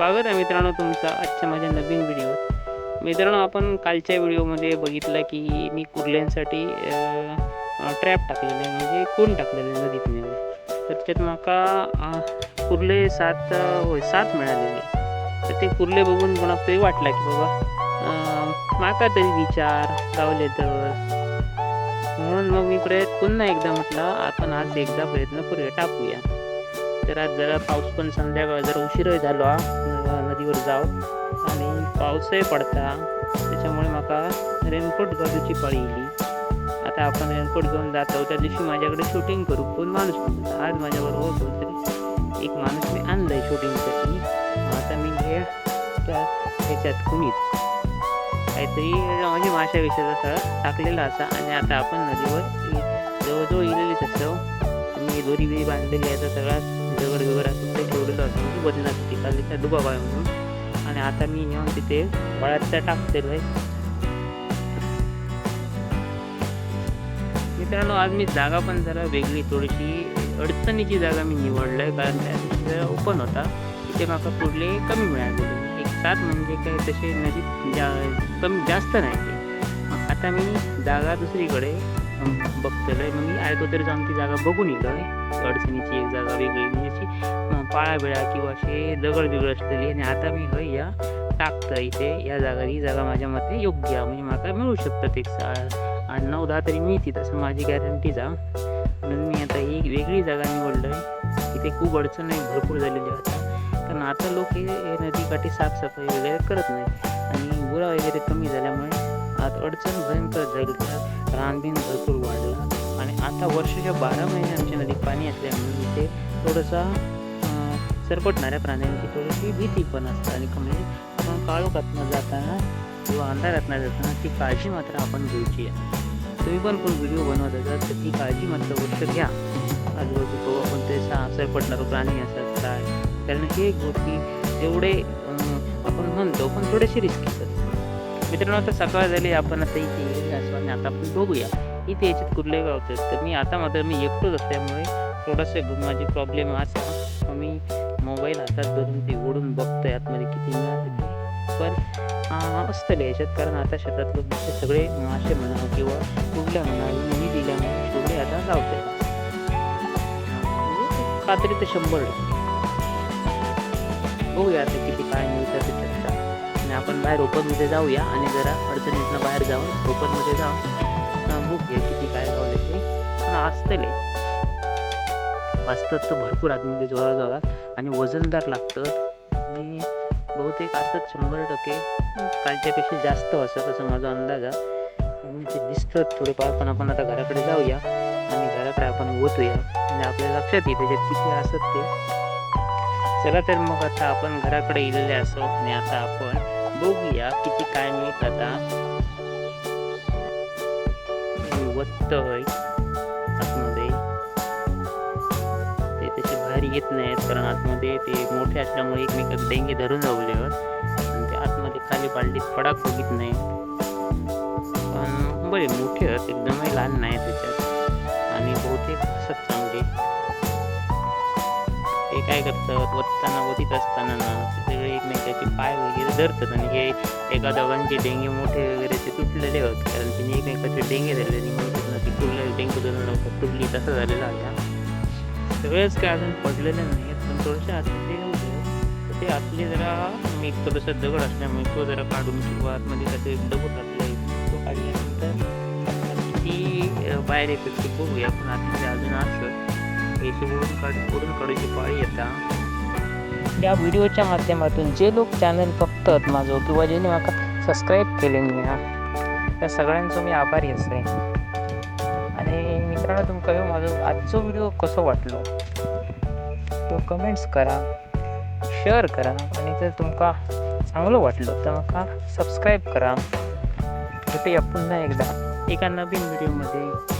स्वागत आहे मित्रांनो तुमचं आजच्या माझ्या नवीन व्हिडिओ मित्रांनो आपण कालच्या व्हिडिओमध्ये बघितलं की मी कुर्ल्यांसाठी ट्रॅप टाकलेले आहे. म्हणजे कोण टाकलेलं आहे नदीत तर त्यात माका कुर्ले सात होय सात मिळालेले तर ते कुर्ले बघून कोणाक तरी वाटला की बाबा माका तरी विचार गावले तर. म्हणून मग मी प्रयत्न पुन्हा एकदा म्हटलं आपण आज एकदा प्रयत्न करूया टाकूया. तर आज जरा पाऊस पण संध्याकाळ जरा उशीरही झालो हा. नदीवर जाऊ आणि पाऊसही पडता. त्याच्यामुळे म्हाका रेनकोट घालूची पाळी येईल आता आपण रेनकोट घेऊन जात. आहोत त्या दिवशी माझ्याकडे शूटिंग करू. कोण माणूस नव्हता. आज माझ्याबरोबर कोणतरी एक माणूस मी आणलाय शूटिंगसाठी आता मी हे त्या ह्याच्यात कुणीत काहीतरी म्हणजे माशा असं टाकलेला असा. आणि आता आपण नदीवर जवळजवळ इलेलीच असतो. आणि दोरी बिरी बांधलेली आहे तर सगळा दगड वगैरे असं ते ठेवलेलं असतं म्हणजे बदनासाठी खाली त्या दुबा बाय म्हणून. आणि आता मी नेऊन तिथे वळात त्या आहे मित्रांनो आज मी जागा पण जरा वेगळी थोडीशी अडचणीची जागा मी निवडलं आहे कारण त्या ओपन होता. तिथे माका पुढले कमी मिळाले. एक सात म्हणजे काय तसे नदी जा कमी जास्त नाही. आता मी जागा दुसरीकडे अं, बघतोय मग मी म्हणजे अगोदर जाऊन ती जागा बघून येलो आहे अडचणीची एक जागा वेगळी म्हणजे अशी पाळाबिळा किंवा असे दगड बिगड असलेली. आणि आता मी हय या टाकतं इथे या जागा ही जागा माझ्या मते योग्य आहे. म्हणजे मला मिळू शकतात एक सा आठ नऊ दहा तरी मिळतील असं माझी गॅरंटी जा. म्हणून मी आता ही वेगळी जागा निवडलं आहे इथे खूप अडचण आहे भरपूर झालेली आहे आता कारण आता लोक हे हे नदीकाठी साफसफाई वगैरे करत नाही आणि गुरा वगैरे कमी झाल्यामुळे अडचण भयंकर जाईल रानबीन भरपूर वाढला. आणि आता वर्षाच्या बारा महिने आमच्या नदीत पाणी असल्यामुळे इथे थोडंसा सरपटणाऱ्या प्राण्यांची थोडीशी भीती पण असते. आणि कमी आपण काळोखातनं जाताना किंवा अंधारातनं जाताना ती काळजी मात्र आपण घ्यायची आहे. तुम्ही पण कोण व्हिडिओ बनवत असाल तर ती काळजी मात्र गोष्ट घ्या. आजूबाजू आपण ते सा प्राणी असतात काय? कारण हे गोष्टी जेवढे आपण म्हणतो पण थोडेसे रिस्की असतात. मित्रांनो आता सकाळ झाली आपण आता इथे येईल आणि आता आपण बघूया. इथे याच्यात कुठले गावतात तर मी आता मात्र मी एकटोच असल्यामुळे थोडासा माझी प्रॉब्लेम असा. मग मी मोबाईल हातात धरून ते ओढून बघतोय आतमध्ये किती मिळाले पण असतं असतले याच्यात. कारण आता शेतात दुसरे सगळे मासे म्हणा किंवा कुठल्या म्हणा मी म्हणा कुठले आता गावतात म्हणजे कात्री खात्री तर शंभर बघूया आता किती काय बाहेर ओपनमध्ये जाऊया आणि जरा अडचणीतनं बाहेर जाऊन ओपनमध्ये जाऊन अं, बघूया किती काय गावले ते. पण असतले असतात तर भरपूर आतमध्ये जोरा जोरात आणि वजनदार लागतं. आणि बहुतेक असतात शंभर टक्के कालच्यापेक्षा जास्त असं असं माझा अंदाज आहे. ते दिसतं थोडेफार पण आपण आता घराकडे जाऊया. आणि घराकडे आपण ओतूया म्हणजे आपल्या लक्षात येईल त्याच्यात किती असत ते. चला तर मग आता आपण घराकडे इलेले असो. आणि आता आपण बघूया किती काय मिळत आता वत्तय आतमध्ये. ते तसे बाहेर येत नाहीत कारण आतमध्ये ते मोठे असल्यामुळे एकमेकात डेंगे धरून जावल्यावर आणि ते आतमध्ये खाली बालडीत फडाक बघित नाही. पण बरे मोठे आहेत एकदमही लहान नाही त्याच्यात. आणि बहुतेक असत चांगले. ते काय करतात? वत्ताना वतीत असताना ना ते सगळे एकमेकाचे पाय वगैरे धरतात आणि हे एका दोघांचे डेंगे मोठे वगैरे ते तुटलेले होते. कारण त्यांनी एकमेकाचे डेंगे धरले म्हणतात ना ती कुर्ले डेंगू धरून लवकर तुटली तसं झालेलं आहे. सगळेच काय अजून पडलेले नाही पण थोडेसे असले होते. तर ते आतले जरा मी थोडंसं दगड असल्यामुळे तो जरा काढून किंवा आतमध्ये त्याचे दगड टाकले तो काढल्यानंतर ती बाहेर येते ते बघूया. पण आतमध्ये अजून असं पैसे ओढून काढ पाळी या व्हिडिओच्या माध्यमातून जे लोक चॅनल बघतात माझं किंवा ज्याने म्हाका सबस्क्राईब केले मी हा त्या सगळ्यांचं मी आभारी असे आणि मित्रांनो तुमका ह्यो माझो आजचो व्हिडिओ कसो वाटलो? तो कमेंट्स करा शेअर करा आणि जर तुमका चांगलं वाटलं तर म्हाका सबस्क्राईब करा. भेटूया पुन्हा एकदा एका नवीन व्हिडिओमध्ये